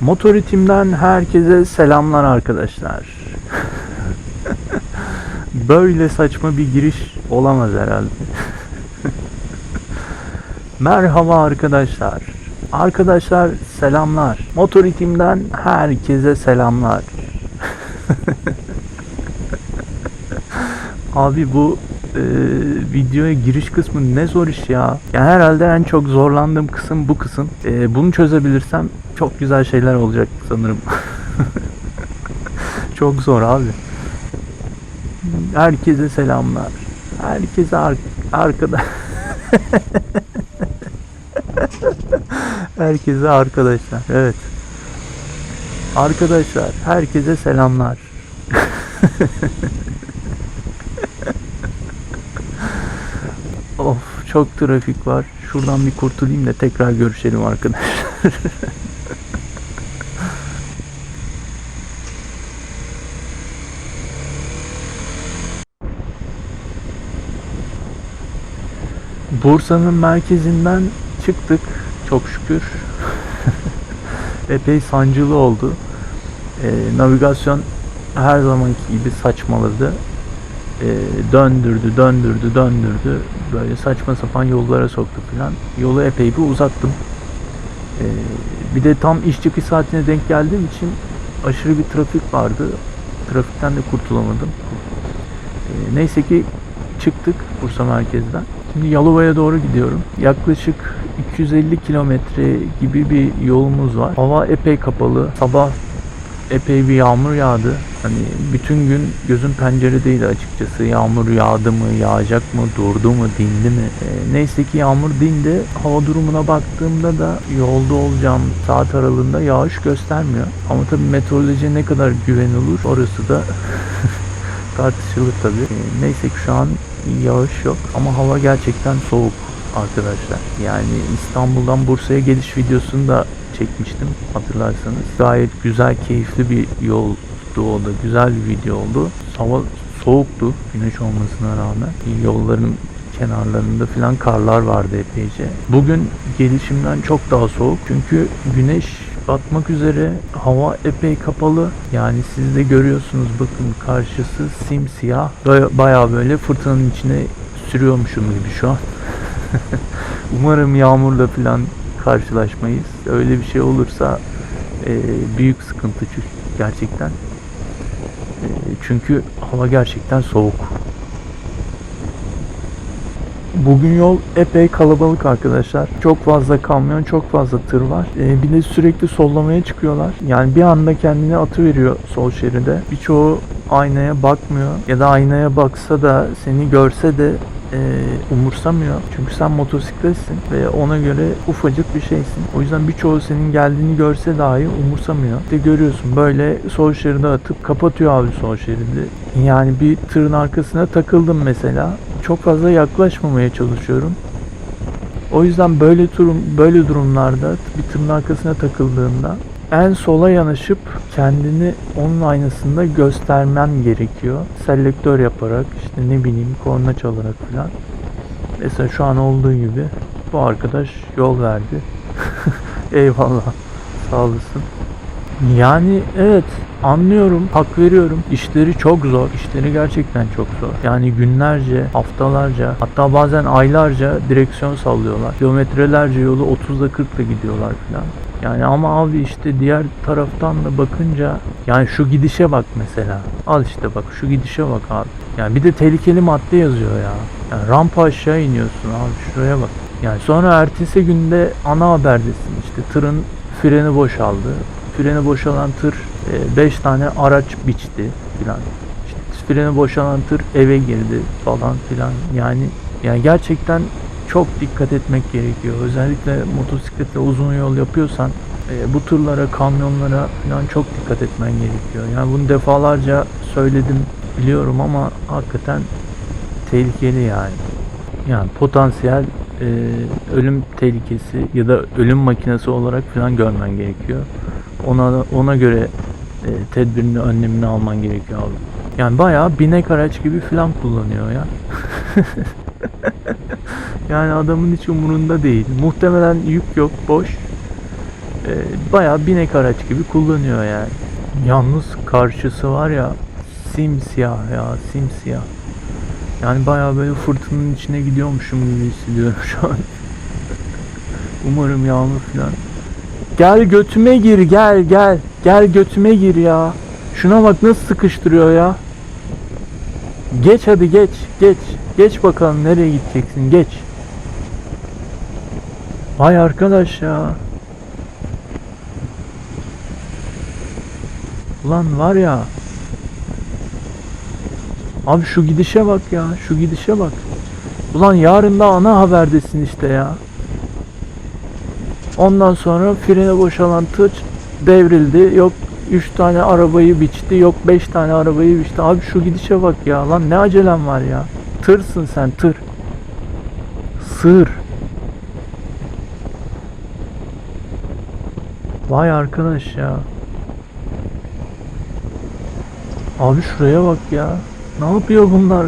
Motoritim'den herkese selamlar arkadaşlar. Böyle saçma bir giriş olamaz herhalde. Merhaba arkadaşlar. Arkadaşlar selamlar. Motoritim'den herkese selamlar. Abi bu e, videoya giriş kısmı ne zor iş ya. Yani herhalde en çok zorlandığım kısım bu kısım. E, bunu çözebilirsem çok güzel şeyler olacak sanırım. çok zor abi. Herkese selamlar. Herkese ar- arkada. Herkese arkadaşlar. Evet. Arkadaşlar herkese selamlar. Of çok trafik var. Şuradan bir kurtulayım da tekrar görüşelim arkadaşlar. Bursa'nın merkezinden çıktık çok şükür. Epey sancılı oldu. Ee, navigasyon her zamanki gibi saçmaladı. Ee, döndürdü, döndürdü, döndürdü. Böyle saçma sapan yollara soktu falan. Yolu epey bir uzattım. Ee, bir de tam iş çıkış saatine denk geldiğim için aşırı bir trafik vardı. Trafikten de kurtulamadım. Ee, neyse ki çıktık Bursa merkezden. Şimdi Yalova'ya doğru gidiyorum. Yaklaşık 250 kilometre gibi bir yolumuz var. Hava epey kapalı. Sabah epey bir yağmur yağdı. Hani bütün gün gözüm penceredeydi açıkçası. Yağmur yağdı mı, yağacak mı, durdu mu, dindi mi? Ee, neyse ki yağmur dindi. Hava durumuna baktığımda da yolda olacağım saat aralığında yağış göstermiyor. Ama tabii meteoroloji ne kadar güvenilir orası da tartışılır tabii. Ee, neyse ki şu an yağış yok ama hava gerçekten soğuk arkadaşlar. Yani İstanbul'dan Bursa'ya geliş videosunu da çekmiştim hatırlarsanız. Gayet güzel, keyifli bir yoldu o da. Güzel bir video oldu. Hava soğuktu güneş olmasına rağmen. Yolların kenarlarında filan karlar vardı epeyce. Bugün gelişimden çok daha soğuk. Çünkü güneş batmak üzere. Hava epey kapalı. Yani siz de görüyorsunuz bakın karşısı simsiyah. Baya- böyle fırtınanın içine sürüyormuşum gibi şu an. Umarım yağmurla falan karşılaşmayız. Öyle bir şey olursa e, büyük sıkıntı gerçekten. E, çünkü hava gerçekten soğuk. Bugün yol epey kalabalık arkadaşlar. Çok fazla kamyon, çok fazla tır var. E, bir de sürekli sollamaya çıkıyorlar. Yani bir anda kendini atı veriyor sol şeride. Birçoğu aynaya bakmıyor ya da aynaya baksa da seni görse de e, umursamıyor. Çünkü sen motosikletsin ve ona göre ufacık bir şeysin. O yüzden birçoğu senin geldiğini görse dahi umursamıyor. De görüyorsun böyle sol şeride atıp kapatıyor abi sol şeridi. Yani bir tırın arkasına takıldım mesela. Çok fazla yaklaşmamaya çalışıyorum. O yüzden böyle durum böyle durumlarda bir tırın arkasına takıldığında en sola yanaşıp kendini onun aynasında göstermen gerekiyor. Selektör yaparak işte ne bileyim korna çalarak falan. Mesela şu an olduğu gibi bu arkadaş yol verdi. Eyvallah. Sağ olasın. Yani evet anlıyorum, hak veriyorum. İşleri çok zor. İşleri gerçekten çok zor. Yani günlerce, haftalarca, hatta bazen aylarca direksiyon sallıyorlar. Kilometrelerce yolu 30'da 40'da gidiyorlar falan. Yani ama abi işte diğer taraftan da bakınca yani şu gidişe bak mesela. Al işte bak şu gidişe bak abi. Yani bir de tehlikeli madde yazıyor ya. Yani rampa aşağı iniyorsun abi şuraya bak. Yani sonra ertesi günde ana haberdesin işte tırın freni boşaldı. Freni boşalan tır 5 tane araç biçti filan. İşte freni boşalan tır eve girdi falan filan. Yani yani gerçekten çok dikkat etmek gerekiyor. Özellikle motosikletle uzun yol yapıyorsan e, bu tırlara, kamyonlara falan çok dikkat etmen gerekiyor. Yani bunu defalarca söyledim biliyorum ama hakikaten tehlikeli yani. Yani potansiyel e, ölüm tehlikesi ya da ölüm makinesi olarak falan görmen gerekiyor. Ona ona göre e, tedbirini, önlemini alman gerekiyor abi. Yani bayağı binek araç gibi falan kullanıyor ya. yani adamın hiç umurunda değil. Muhtemelen yük yok, boş. e, bayağı binek araç gibi kullanıyor yani. Yalnız karşısı var ya simsiyah ya simsiyah. Yani bayağı böyle fırtınanın içine gidiyormuşum gibi hissediyorum şu an. Umarım yağmur falan. Gel götüme gir gel gel. Gel götüme gir ya. Şuna bak nasıl sıkıştırıyor ya. Geç hadi geç geç. Geç bakalım nereye gideceksin geç. Vay arkadaş ya. Ulan var ya. Abi şu gidişe bak ya. Şu gidişe bak. Ulan yarın da ana haberdesin işte ya. Ondan sonra frene boşalan tır devrildi. Yok 3 tane arabayı biçti. Yok 5 tane arabayı biçti. Abi şu gidişe bak ya. Lan ne acelem var ya. Tırsın sen tır. Sığır. Vay arkadaş ya. Abi şuraya bak ya. Ne yapıyor bunlar?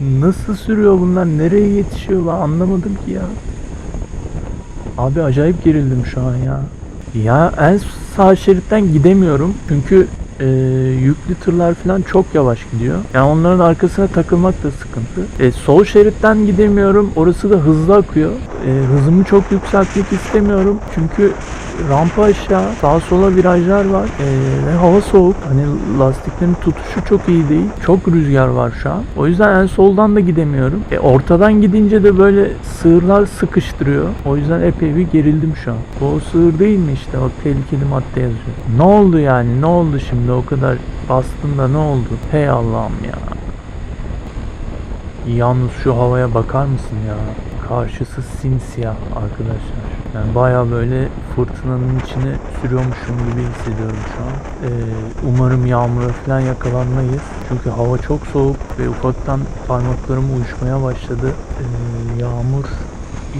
Nasıl sürüyor bunlar? Nereye yetişiyorlar? Anlamadım ki ya. Abi acayip gerildim şu an ya. Ya en sağ şeritten gidemiyorum. Çünkü e, yüklü tırlar falan çok yavaş gidiyor. Yani onların arkasına takılmak da sıkıntı. E, sol şeritten gidemiyorum. Orası da hızlı akıyor. E, hızımı çok yükseltmek istemiyorum. Çünkü rampa aşağı, sağa sola virajlar var. E, ve hava soğuk. Hani lastiklerin tutuşu çok iyi değil. Çok rüzgar var şu an. O yüzden en soldan da gidemiyorum. E, ortadan gidince de böyle sığırlar sıkıştırıyor. O yüzden epey bir gerildim şu an. O sığır değil mi işte? Bak tehlikeli madde yazıyor. Ne oldu yani? Ne oldu şimdi? O kadar bastın da ne oldu? Hey Allah'ım ya. Yalnız şu havaya bakar mısın ya? Karşısı simsiyah arkadaşlar. Yani baya böyle fırtınanın içine sürüyormuşum gibi hissediyorum şu an. Ee, umarım yağmura falan yakalanmayız. Çünkü hava çok soğuk ve ufaktan parmaklarım uyuşmaya başladı. Ee, yağmur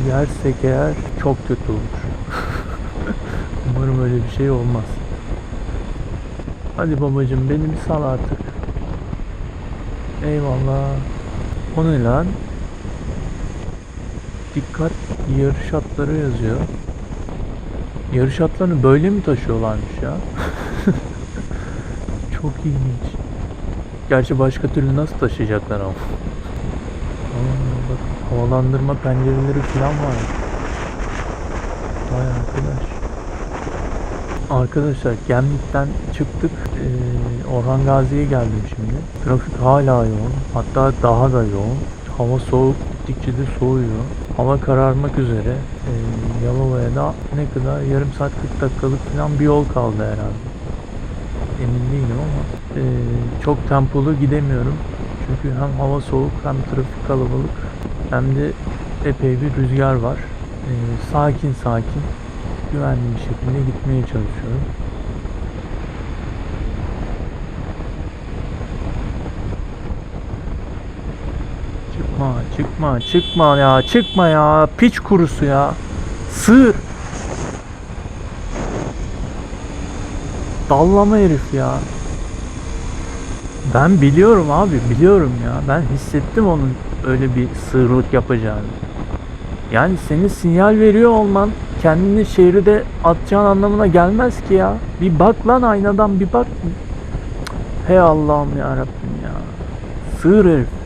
yersek eğer çok kötü olur. umarım öyle bir şey olmaz. Hadi babacım beni bir sal artık. Eyvallah. O ne lan? Dikkat yarış atları yazıyor. Yarış atlarını böyle mi taşıyorlarmış ya? Çok ilginç. Gerçi başka türlü nasıl taşıyacaklar ama. Aa, bak havalandırma pencereleri falan var. Vay arkadaş. Arkadaşlar Gemlik'ten çıktık. Ee, Orhan Gazi'ye geldim şimdi. Trafik hala yoğun. Hatta daha da yoğun. Hava soğuk. Gittikçe de soğuyor. Hava kararmak üzere. Ee, Yalova'ya da ne kadar? Yarım saat 40 dakikalık falan bir yol kaldı herhalde. Emin değilim ama ee, çok tempolu gidemiyorum. Çünkü hem hava soğuk hem trafik kalabalık hem de epey bir rüzgar var. Ee, sakin sakin güvenli bir şekilde gitmeye çalışıyorum. Çıkma, çıkma, çıkma ya, çıkma ya. Piç kurusu ya. Sığır. Dallama herif ya. Ben biliyorum abi, biliyorum ya. Ben hissettim onun öyle bir sığırlık yapacağını. Yani senin sinyal veriyor olman kendini şehirde atacağın anlamına gelmez ki ya. Bir bak lan aynadan bir bak. Hey Allah'ım ya Rabbim ya. Sığır herif.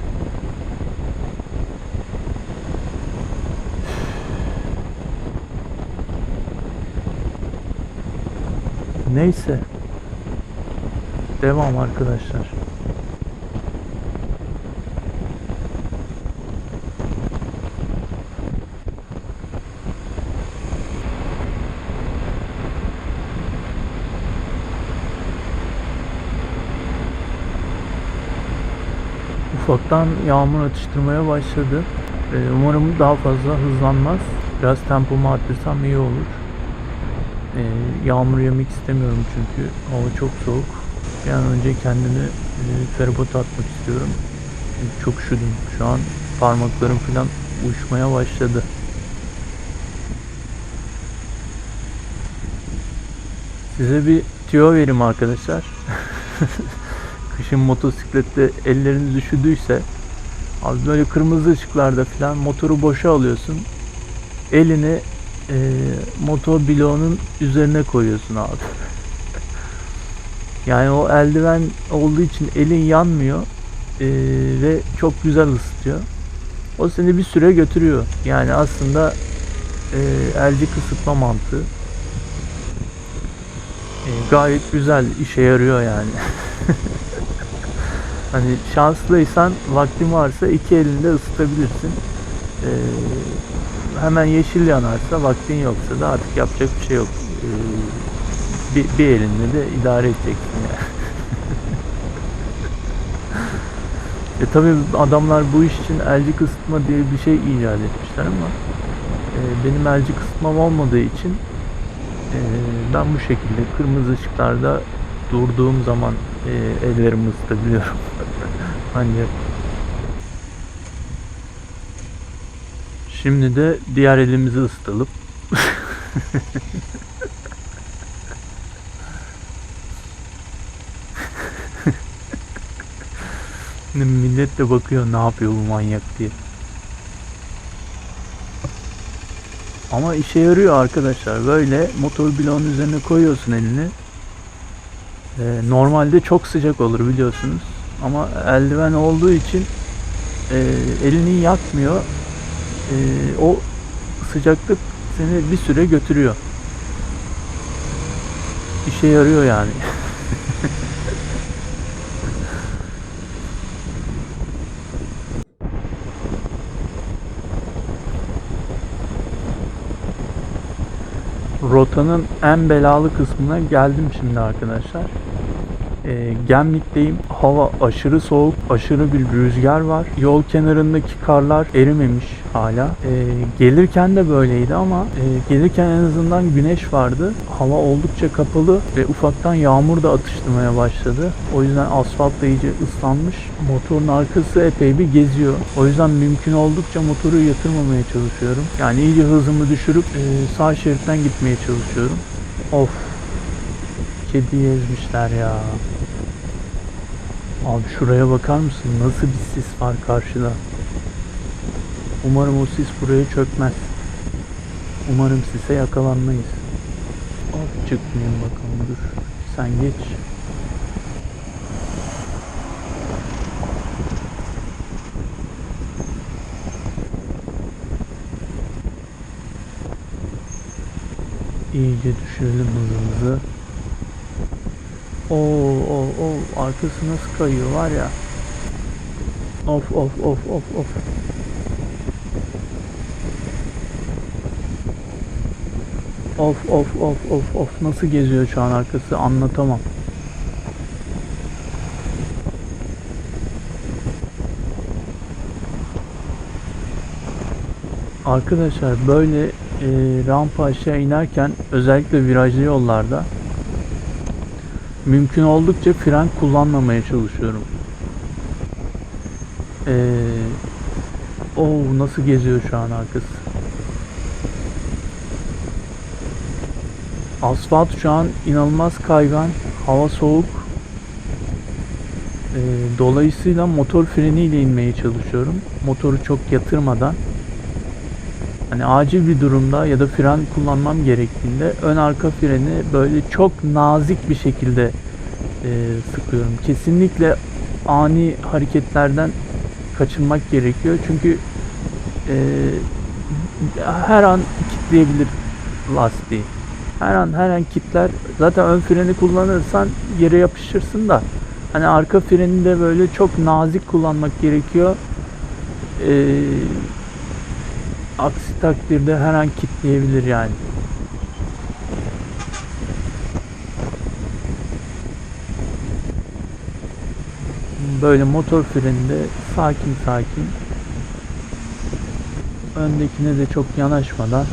Neyse. Devam arkadaşlar. Ufaktan yağmur atıştırmaya başladı. Ee, umarım daha fazla hızlanmaz. Biraz tempomu arttırsam iyi olur. Ee, yağmur yemek istemiyorum çünkü hava çok soğuk. Bir an önce kendimi e, feribota atmak istiyorum. Çünkü çok üşüdüm. Şu an parmaklarım falan uyuşmaya başladı. Size bir tüyo vereyim arkadaşlar. Kışın motosiklette elleriniz üşüdüyse abi böyle kırmızı ışıklarda falan motoru boşa alıyorsun. Elini e, motor bloğunun üzerine koyuyorsun abi. Yani o eldiven olduğu için elin yanmıyor e, ve çok güzel ısıtıyor. O seni bir süre götürüyor. Yani aslında e, elcik ısıtma mantığı. E, gayet güzel işe yarıyor yani. hani şanslıysan vaktin varsa iki elinde ısıtabilirsin. E, hemen yeşil yanarsa vaktin yoksa da artık yapacak bir şey yok. E, bir, bir elinle de idare edeceksin yani. e tabi adamlar bu iş için elcik ısıtma diye bir şey icat etmişler ama e, benim elcik ısıtmam olmadığı için e, ben bu şekilde kırmızı ışıklarda durduğum zaman e, ellerimi ısıtabiliyorum. Ancak Şimdi de diğer elimizi ısıtalım. Millet de bakıyor ne yapıyor bu manyak diye. Ama işe yarıyor arkadaşlar. Böyle motor bloğun üzerine koyuyorsun elini. Ee, normalde çok sıcak olur biliyorsunuz. Ama eldiven olduğu için e, elini yakmıyor. E, o sıcaklık seni bir süre götürüyor. İşe yarıyor yani. rotanın en belalı kısmına geldim şimdi arkadaşlar. E, Gemlik'teyim. Hava aşırı soğuk, aşırı bir rüzgar var. Yol kenarındaki karlar erimemiş hala. E, gelirken de böyleydi ama e, gelirken en azından güneş vardı. Hava oldukça kapalı ve ufaktan yağmur da atıştırmaya başladı. O yüzden asfalt da iyice ıslanmış. Motorun arkası epey bir geziyor. O yüzden mümkün oldukça motoru yatırmamaya çalışıyorum. Yani iyice hızımı düşürüp e, sağ şeritten gitmeye çalışıyorum. Of. Kedi ezmişler ya. Abi şuraya bakar mısın? Nasıl bir sis var karşıda. Umarım o sis buraya çökmez. Umarım sise yakalanmayız. Hop çıkmayayım bakalım dur. Sen geç. İyice düşürelim hızımızı. Oo, o, o arkası nasıl kayıyor var ya. Of of of of of. Of of of of of nasıl geziyor şu an arkası anlatamam. Arkadaşlar böyle e, rampa aşağı inerken özellikle virajlı yollarda mümkün oldukça fren kullanmamaya çalışıyorum. Ee, o nasıl geziyor şu an arkası. Asfalt şu an inanılmaz kaygan. Hava soğuk. Ee, dolayısıyla motor freniyle inmeye çalışıyorum. Motoru çok yatırmadan. Hani acil bir durumda ya da fren kullanmam gerektiğinde ön arka freni böyle çok nazik bir şekilde e, sıkıyorum. Kesinlikle ani hareketlerden kaçınmak gerekiyor. Çünkü e, her an kitleyebilir lastiği. Her an her an kitler. Zaten ön freni kullanırsan yere yapışırsın da hani arka freni de böyle çok nazik kullanmak gerekiyor. Eee Aksi takdirde her an kitleyebilir yani. Böyle motor freninde sakin sakin öndekine de çok yanaşmadan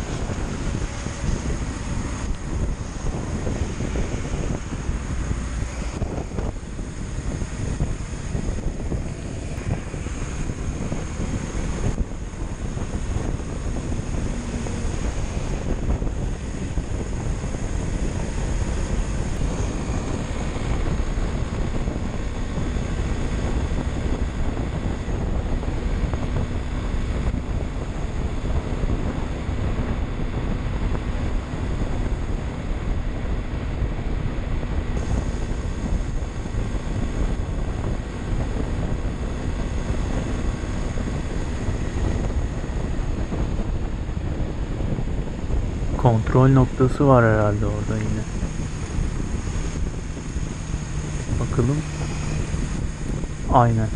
Kontrol noktası var herhalde orada yine. Bakalım. Aynen.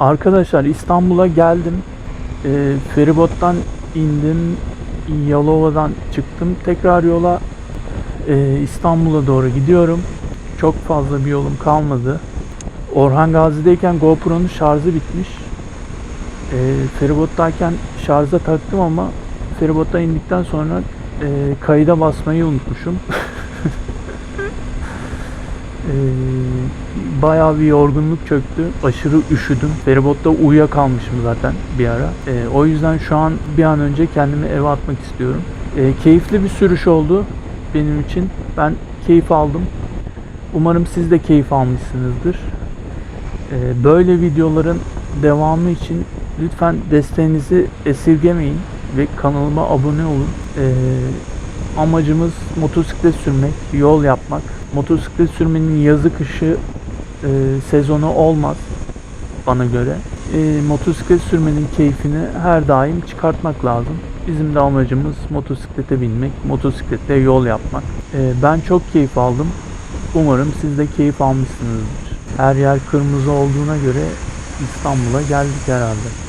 Arkadaşlar İstanbul'a geldim. Ee, feribottan indim. Yalova'dan çıktım. Tekrar yola e, İstanbul'a doğru gidiyorum. Çok fazla bir yolum kalmadı. Orhan Gazi'deyken GoPro'nun şarjı bitmiş. E, feribottayken şarja taktım ama feribottan indikten sonra e, kayıda basmayı unutmuşum. e, bayağı bir yorgunluk çöktü. Aşırı üşüdüm. Feribotta uyuyakalmışım zaten bir ara. E, o yüzden şu an bir an önce kendimi eve atmak istiyorum. E, keyifli bir sürüş oldu benim için. Ben keyif aldım. Umarım siz de keyif almışsınızdır. Ee, Böyle videoların devamı için lütfen desteğinizi esirgemeyin ve kanalıma abone olun. Ee, Amacımız motosiklet sürmek, yol yapmak. Motosiklet sürmenin yazı kışı e, sezonu olmaz bana göre. E, motosiklet sürmenin keyfini her daim çıkartmak lazım. Bizim de amacımız motosiklete binmek, motosikletle yol yapmak. E, ben çok keyif aldım. Umarım siz de keyif almışsınızdır. Her yer kırmızı olduğuna göre İstanbul'a geldik herhalde.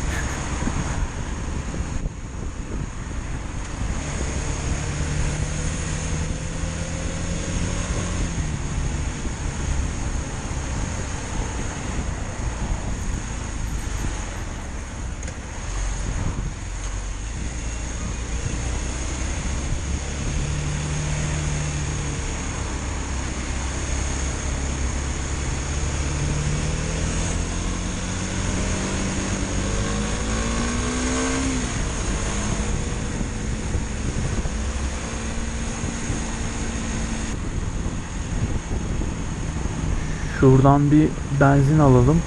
Şuradan bir benzin alalım.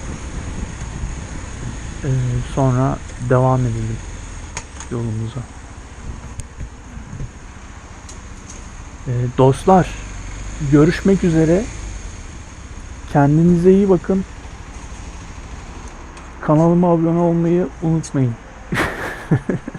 Ee, sonra devam edelim yolumuza. Ee, dostlar, görüşmek üzere. Kendinize iyi bakın. Kanalıma abone olmayı unutmayın.